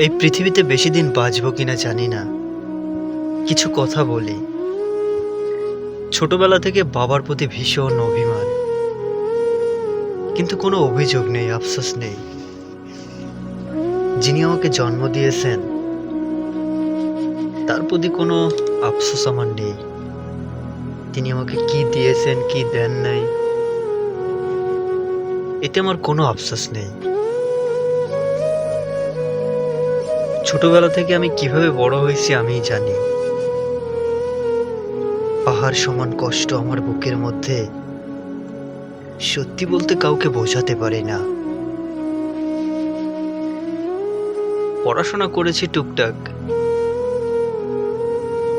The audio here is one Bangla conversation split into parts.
এই পৃথিবীতে বেশি দিন বাঁচব কিনা জানি না। কিছু কথা বলি। ছোটবেলা থেকে বাবার প্রতি ভীষণ অভিমান। কিন্তু কোনো অভিযোগ নেই, আফসোস নেই। যিনি আমাকে জন্ম দিয়েছেন, তার প্রতি কোনো আফসোস আমার নেই। তিনি আমাকে কি দিয়েছেন, কি দেন নাই, এতে আমার কোনো আফসোস নেই। ছোটবেলা থেকে আমি কীভাবে বড় হয়েছি আমি জানি। পাহাড় সমান কষ্ট আমার বুকের মধ্যে। সত্যি বলতে কাউকে বোঝাতে পারি না। পড়াশোনা করেছি টুকটাক।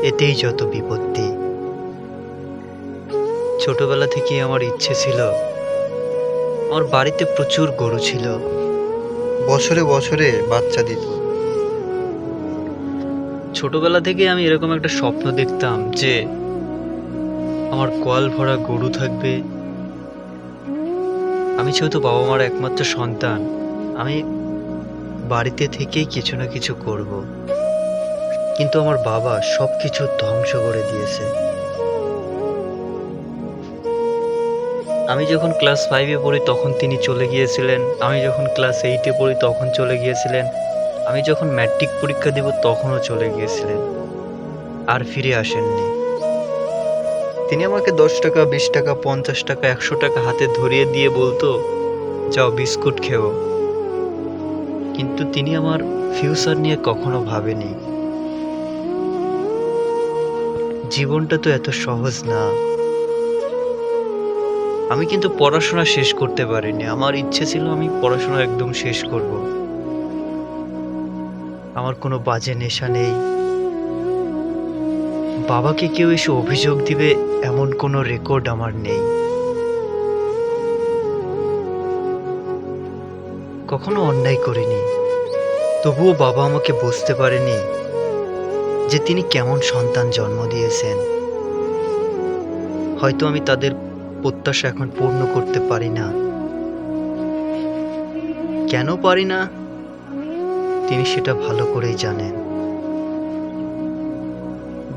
এতেই যত বিপত্তি। ছোটবেলা থেকে আমার ইচ্ছে ছিল, আমার বাড়িতে প্রচুর গরু ছিল। বছরে বছরে বাচ্চা দিত। ছোটবেলা থেকে আমি এরকম একটা স্বপ্ন দেখতাম যে আমার কোয়াল ভরা গরু থাকবে। আমি যেহেতু বাবা মার একমাত্র সন্তান, আমি বাড়িতে থেকেই কিছু না কিছু করব। কিন্তু আমার বাবা সব কিছু ধ্বংস করে দিয়েছে। আমি যখন ক্লাস ফাইভে পড়ি তখন তিনি চলে গিয়েছিলেন। আমি যখন ক্লাস এইটে পড়ি তখন চলে গিয়েছিলেন। আমি যখন ম্যাট্রিক পরীক্ষা দেব তখনও চলে গিয়েছিলেন। আর ফিরে আসেননি। তিনি আমাকে দশ টাকা, বিশ টাকা, পঞ্চাশ টাকা, একশো টাকা হাতে ধরিয়ে দিয়ে বলতো, যাও বিস্কুট খেও। কিন্তু তিনি আমার ফিউচার নিয়ে কখনো ভাবেনি। জীবনটা তো এত সহজ না। আমি কিন্তু পড়াশোনা শেষ করতে পারিনি। আমার ইচ্ছে ছিল আমি পড়াশোনা একদম শেষ করব। আমার কোনো বাজে নেশা নেই। বাবাকে কেউ এসে অভিযোগ দিবে এমন কোনো রেকর্ড আমার নেই। কখনো অন্যায় করিনি। তবুও বাবা আমাকে বুঝতে পারেনি যে তিনি কেমন সন্তান জন্ম দিয়েছেন। হয়তো আমি তাদের প্রত্যাশা এখন পূর্ণ করতে পারি না। কেন পারি না? তিনি সেটা ভালো করেই জানেন।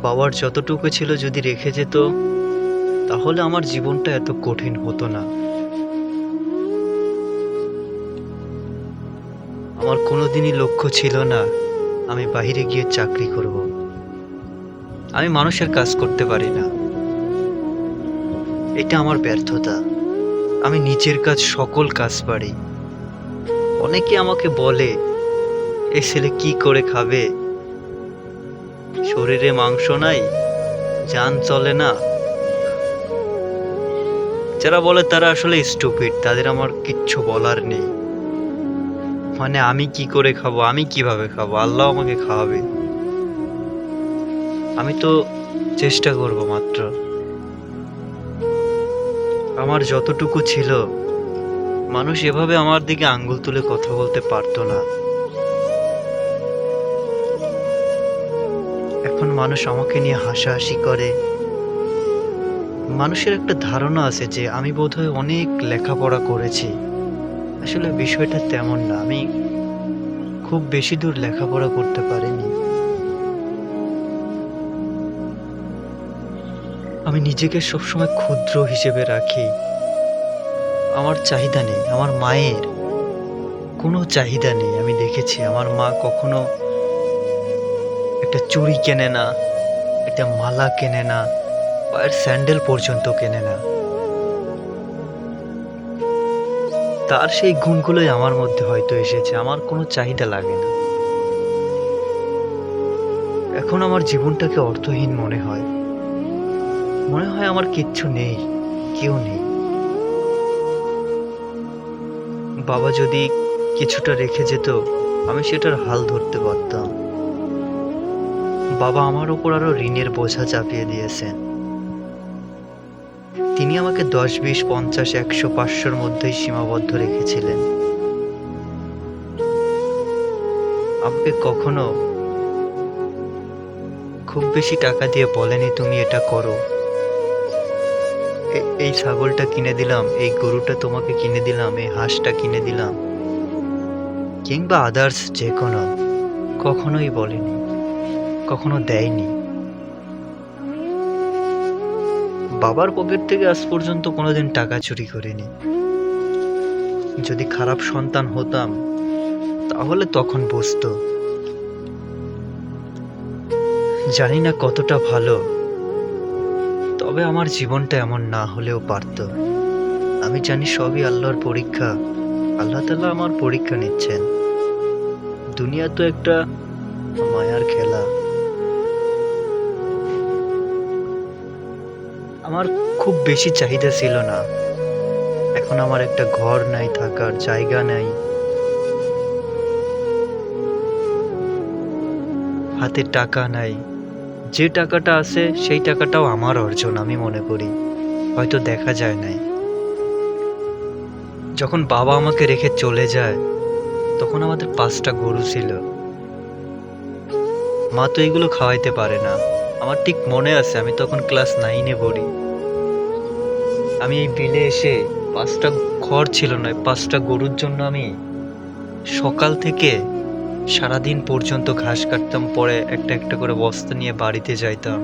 বাবার যতটুকু ছিল যদি রেখে যেত, তাহলে আমার জীবনটা এত কঠিন হতো না। আমার কোনোদিনই লক্ষ্য ছিল না আমি বাইরে গিয়ে চাকরি করব। আমি মানুষের কাজ করতে পারি না। এটা আমার ব্যর্থতা। আমি নিজের কাজ, সকল কাজ পারি। অনেকে আমাকে বলে এ ছেলে কি করে খাবে? শরীরে মাংস নাই, যান চলে না। যারা বলে তারা আসলে স্টুপিড তাদের আমার কিচ্ছু বলার নেই। মানে আমি কি করে খাব, আমি কীভাবে খাব? আল্লাহ আমাকে খাওয়াবে। আমি তো চেষ্টা করব মাত্র। আমার যতটুকু ছিল, মানুষ এভাবে আমার দিকে আঙ্গুল তুলে কথা বলতে পারতো না। মানুষ আমাকে নিয়ে হাসাহাসি করে। মানুষের একটা ধারণা আছে যে আমি বোধহয় অনেক লেখাপড়া করেছি। আসলে বিষয়টা তেমন না। আমি খুব বেশি দূর লেখাপড়া করতে পারিনি। আমি নিজেকে সবসময় ক্ষুদ্র হিসেবে রাখি। আমার চাহিদা নেই, আমার মায়ের কোনো চাহিদা নেই। আমি দেখেছি, আমার মা কখনো একটা চুড়ি কেনে না, একটা মালা কেনে না, পায়ের স্যান্ডেল পর্যন্ত কেনে না। তার সেই গুণগুলোই আমার মধ্যে হয়তো এসেছে, আমার কোনো চাহিদা লাগে না। এখন আমার জীবনটাকে অর্থহীন মনে হয়। মনে হয় আমার কিচ্ছু নেই, কেউ নেই। বাবা যদি কিছুটা রেখে যেত, আমি সেটার হাল ধরতে পারতাম। বাবা আমার ওপর আরও ঋণের বোঝা চাপিয়ে দিয়েছেন। তিনি আমাকে দশ, বিশ, পঞ্চাশ, একশো, পাঁচশোর মধ্যেই সীমাবদ্ধ রেখেছিলেন। আমাকে কখনো খুব বেশি টাকা দিয়ে বলেনি তুমি এটা করো। এই ছাগলটা কিনে দিলাম, এই গরুটা তোমাকে কিনে দিলাম, এই হাঁসটা কিনে দিলাম। কিংবা আদার্স যে কোনো, কখনোই বলেনি। কখনো দেয়নি। বাবার পকেট থেকে আজ পর্যন্ত কোনোদিন টাকা চুরি করিনি। যদি খারাপ সন্তান হতাম, তাহলে তখন বুঝতো। জানি না কতটা ভালো, তবে আমার জীবনটা এমন না হলেও পারত। আমি জানি সবই আল্লাহর পরীক্ষা। আল্লাহ তালা আমার পরীক্ষা নিচ্ছেন। দুনিয়া তো একটা মায়ার খেলা। আমার খুব বেশি চাহিদা ছিল না। এখন আমার একটা ঘর নাই, থাকার জায়গা নাই। হাতে টাকা নাই। যে টাকাটা আছে, সেই টাকাটাও আমার অর্জন, আমি মনে করি। হয়তো দেখা যায় নাই। যখন বাবা আমাকে রেখে চলে যায়, তখন আমাদের পাঁচটা গরু ছিল। মা তো এগুলো খাওয়াইতে পারে না। আমার ঠিক মনে আছে, আমি তখন ক্লাস নাইনে পড়ি। আমি এই বিলে এসে পাঁচটা ঘর ছিল না, পাঁচটা গরুর জন্য আমি সকাল থেকে সারাদিন পর্যন্ত ঘাস কাটতাম, পরে একটা একটা করে বস্তা নিয়ে বাড়িতে যাইতাম।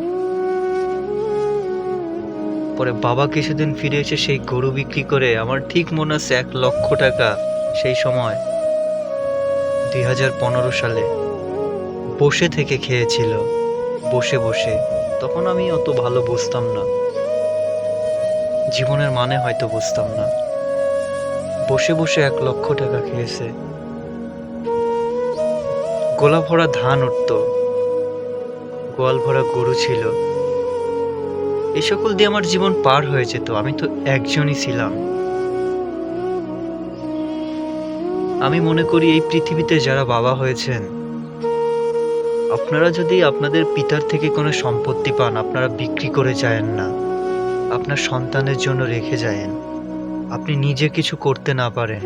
পরে বাবা কিছুদিন ফিরে এসে সেই গরু বিক্রি করে, আমার ঠিক মনে আছে এক লক্ষ টাকা সেই সময়, দুই হাজার পনেরো সালে, বসে থেকে খেয়েছিল। বসে বসে, তখন আমি অত ভালো বুঝতাম না। জীবনের মানে হয়তো বুঝতাম না। বসে বসে এক লক্ষ টাকা খেয়েছে। গোলা ভরা ধান উঠত। গোয়াল ভরা গরু ছিল। এই সকল দিয়ে আমার জীবন পার হয়ে যেত। আমি তো একজনই ছিলাম। আমি মনে করি এই পৃথিবীতে যারা বাবা হয়েছেন আপনারা যদি আপনাদের পিতার থেকে কোনো সম্পত্তি পান, আপনারা বিক্রি করে যায়েন না। আপনার সন্তানের জন্য রেখে যায়েন। আপনি নিজে কিছু করতে না পারেন।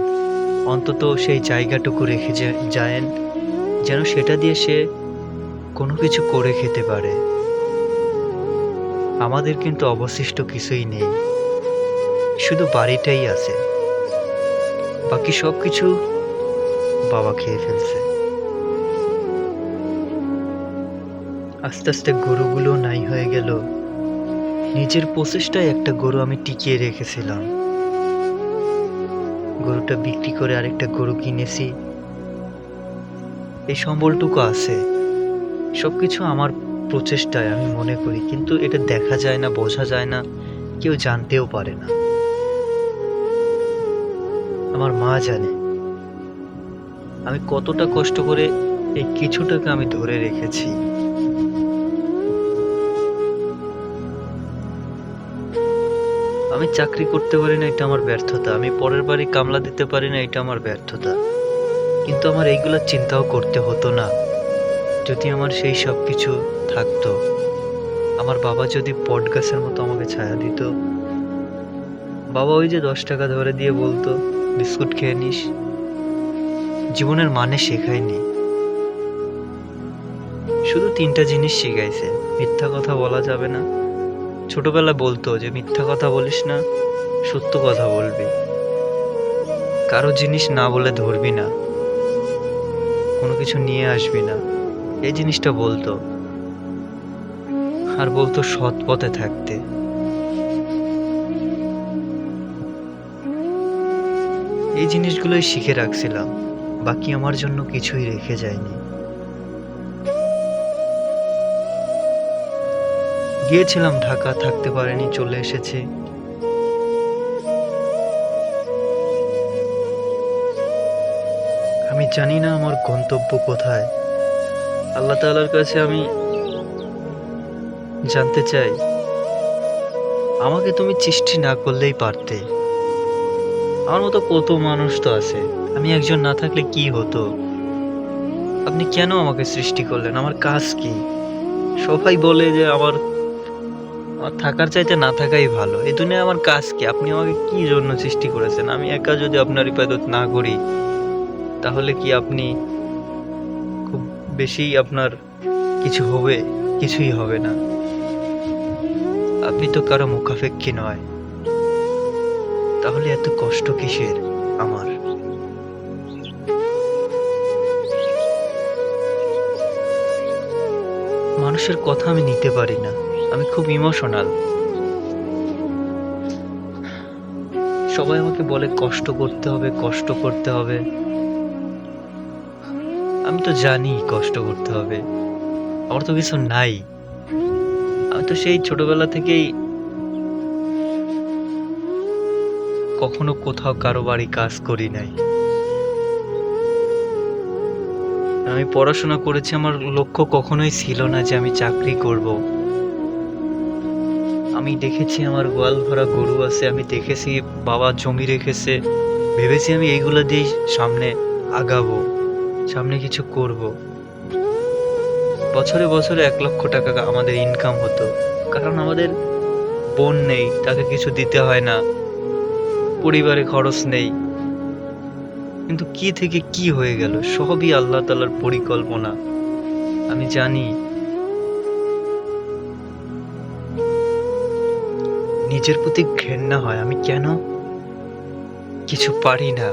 অন্তত সেই জায়গাটুকু রেখে যায়েন, যেন সেটা দিয়ে সে কোনো কিছু করে খেতে পারে। আমাদের কিন্তু অবশিষ্ট কিছুই নেই। শুধু বাড়িটাই আছে। বাকি সব কিছু বাবা খেয়ে ফেলছে। আস্তে আস্তে গরুগুলো নাই হয়ে গেল। নিজের প্রচেষ্টায় একটা গরু আমি টিকিয়ে রেখেছিলাম। গরুটা বিক্রি করে আরেকটা গরু কিনেছি। এই সম্বলটুকু আছে। সবকিছু আমার প্রচেষ্টায়, আমি মনে করি, কিন্তু এটা দেখা যায় না, বোঝা যায় না, কেউ জানতেও পারে না। আমার মা জানে। আমি কতটা কষ্ট করে এই কিছুটাকে আমি ধরে রেখেছি। আমি চাকরি করতে পারি না, এটা আমার ব্যর্থতা। আমি পরের বাড়ি কামলা দিতে পারি না, এটা আমার ব্যর্থতা। কিন্তু আমার এইগুলো চিন্তাও করতে হতো না। যদি আমার সেই সব কিছু থাকতো, আমার বাবা যদি পট গাছের মতো আমাকে ছায়া দিত, বাবা ওই যে দশ টাকা ধরে দিয়ে বলতো, বিস্কুট খেয়ে নিস। জীবনের মানে শেখায়নি। শুধু তিনটা জিনিস শিখাইছে, মিথ্যা কথা বলা যাবে না। ছোটবেলায় বলতো যে, মিথ্যা কথা বলিস না, সত্য কথা বলবি। কারও জিনিস না বলে ধরবি না। কোনো কিছু নিয়ে আসবি না। এই জিনিসটা বলতো। আর বলতো সৎ পথে থাকতে। এই জিনিসগুলোই শিখে রাখছিলাম। বাকি আমার জন্য কিছুই রেখে যায়নি। গিয়েছিলাম ঢাকা, থাকতে পারেনি, চলে এসেছি। আমি জানি না আমার গন্তব্য কোথায়। আল্লাহ তাআলার কাছে আমি জানতে চাই, আমাকে তুমি সৃষ্টি না করলেই পারতে। আমার মতো কত মানুষ তো আছে, আমি একজন না থাকলে কি হতো? আপনি কেন আমাকে সৃষ্টি করলেন? আমার কাজ কি? সবাই বলে যে আমার থাকার চাইতে না থাকাই ভালো। এই দুনিয়ায় আমার কাজ কি? আপনি আমাকে কি জন্য সৃষ্টি করেছেন? আমি একা যদি আপনার ইবাদত না করি, তাহলে কি আপনি খুব বেশি আপনার কিছু হবে? কিছুই হবে না। আপনি তো কারও মুখাপেক্ষী নয়। তাহলে এত কষ্ট কিসের আমার? মানুষের কথা আমি নিতে পারি না। আমি খুব ইমোশনাল সবাই আমাকে বলে, কষ্ট করতে হবে, কষ্ট করতে হবে। আমি তো জানি কষ্ট করতে হবে। আমার তো কিছু নাই। আমি তো সেই ছোটবেলা থেকেই কখনো কোথাও কারও বাড়ি কাজ করি নাই। আমি পড়াশোনা করেছি, আমার লক্ষ্য কখনোই ছিল না যে আমি চাকরি করব। আমি দেখেছি আমার গোয়াল ভরা গরু আছে, আমি দেখেছি বাবা জমি রেখেছে, ভেবেছি আমি এইগুলো দিয়েই সামনে আগাবো, সামনে কিছু করব। বছরে বছরে এক লক্ষ টাকা আমাদের ইনকাম হতো, কারণ আমাদের বোন নেই, তাকে কিছু দিতে হয় না, পরিবারে খরচ নেই। কিন্তু কি থেকে কি হয়ে গেল সবই আল্লাহ তালার পরিকল্পনা। আমি জানি নিজের প্রতি ঘেন্না হয়, আমি কেন কিছু পারি না।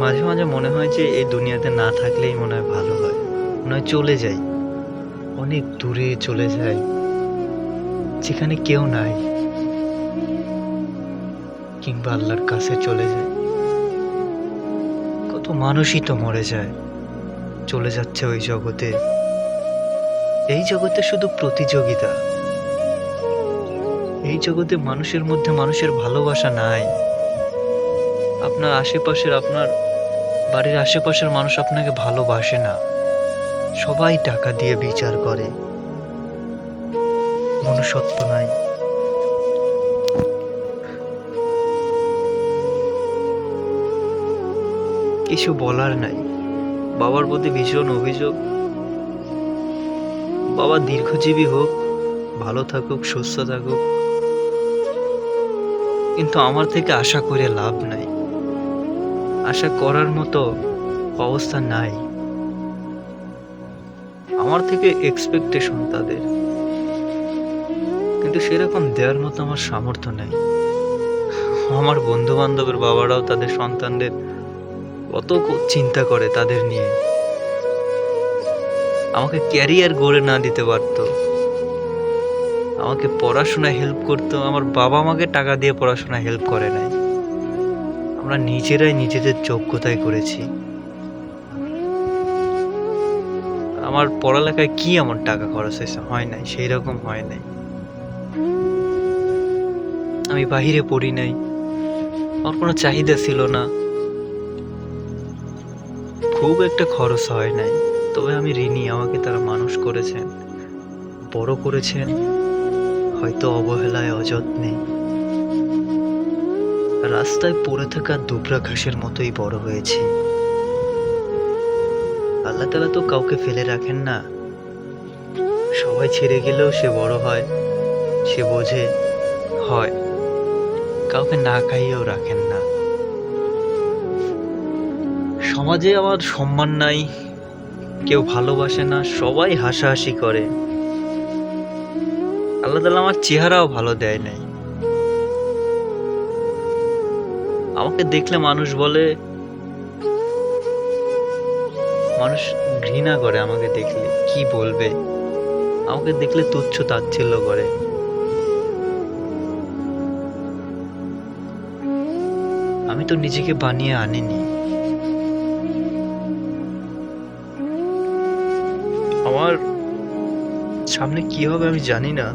মাঝে মাঝে মনে হয় যে এই দুনিয়াতে না থাকলেই মনে হয় ভালো হয়, মনে হয় চলে যাই। অনেক দূরে চলে যাই, যেখানে কেউ নাই। কিংবা আল্লাহর কাছে চলে যায়। কত মানুষই তো মরে যায়, চলে যাচ্ছে ওই জগতে। এই জগতে শুধু প্রতিযোগিতা। এই জগতে মানুষের মধ্যে মানুষের ভালোবাসা নাই। আপনার আশেপাশের, আপনার বাড়ির আশেপাশের মানুষ আপনাকে ভালোবাসে না। সবাই টাকা দিয়ে বিচার করে। মনুষ্যত্ব নাই। কিছু বলার নাই। বাবার প্রতি ভীষণ অভিযোগ। বাবা দীর্ঘজীবী হোক, ভালো থাকুক, সুস্থ থাকুক। কিন্তু আমার থেকে আশা করে লাভ নাই। আশা করার মতো অবস্থা নাই। আমার থেকে এক্সপেকটেশন তাদের। কিন্তু সেরকম দেওয়ার মতো আমার সামর্থ্য নেই। আমার বন্ধু বান্ধবের বাবারাও তাদের সন্তানদের কত চিন্তা করে তাদের নিয়ে। আমাকে ক্যারিয়ার গড়ে না দিতে পারতো। আমাকে পড়াশোনায় হেল্প করতো। আমার বাবা আমাকে টাকা দিয়ে পড়াশোনায় হেল্প করে নাই। আমরা নিজেরাই নিজেদের যোগ্যতায় করেছি। আমার পড়ালেখায় কি এমন টাকা খরচ হয়েছে? হয় নাই সেই রকম হয় নাই। আমি বাহিরে পড়ি নাই। আমার কোনো চাহিদা ছিল না। খুব একটা খরচ হয় নাই। তবে আমি ঋণী আমাকে তারা মানুষ করেছেন। বড় করেছেন, হয়তো অবহেলায় অযত্নে। রাস্তায় পড়ে থাকা দুবরা ঘাসের মতোই বড় হয়েছি। আল্লাহ তালা তো কাউকে ফেলে রাখেন না। সবাই ছেড়ে গেলেও সে বড় হয়, সে বোঝে, হয়। কাউকে না খাইয়েও রাখেন না। সমাজে আমার সম্মান নাই, কেউ ভালোবাসে না, সবাই হাসাহাসি করে। আল্লাহ তালা আমার চেহারাও ভালো দেয় নাই। আমাকে দেখলে মানুষ বলে, মানুষ ঘৃণা করে আমাকে দেখলে, কি বলবে? আমাকে দেখলে তুচ্ছ তাচ্ছিল্য করে। আমি তো নিজেকে বানিয়ে আনিনি। সামনে কি হবে আমি জানি না।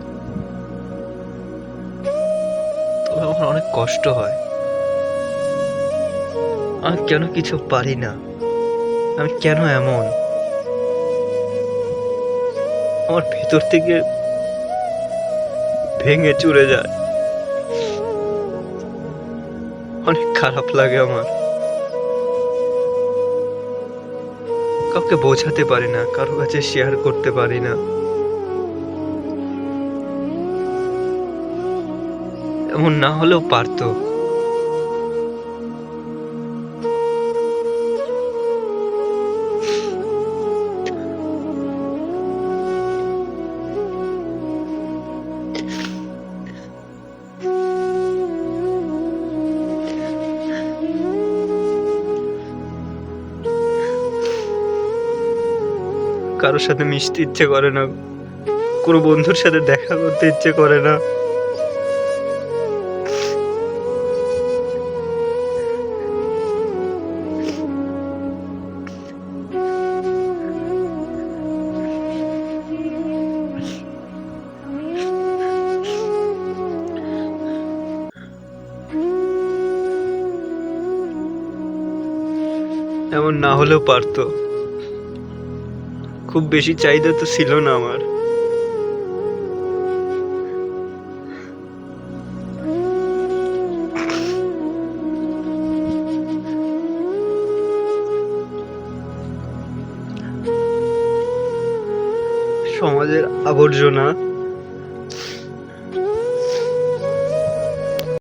তবে আমার অনেক কষ্ট হয়। আমি কেন কিছু পারি না? আমি কেন এমন? আমার ভেতর থেকে ভেঙে চুরে যায়। অনেক খারাপ লাগে আমার। কাউকে বোঝাতে পারি না, কারও কাছে শেয়ার করতে পারি না। এমন না হলেও পারত। কারোর সাথে মিশতে ইচ্ছে করে না, কোনো বন্ধুর সাথে দেখা করতে ইচ্ছে করে না। এমন না হলেও পারতো। খুব বেশি চাহিদা তো ছিল না আমার। সমাজের আবর্জনা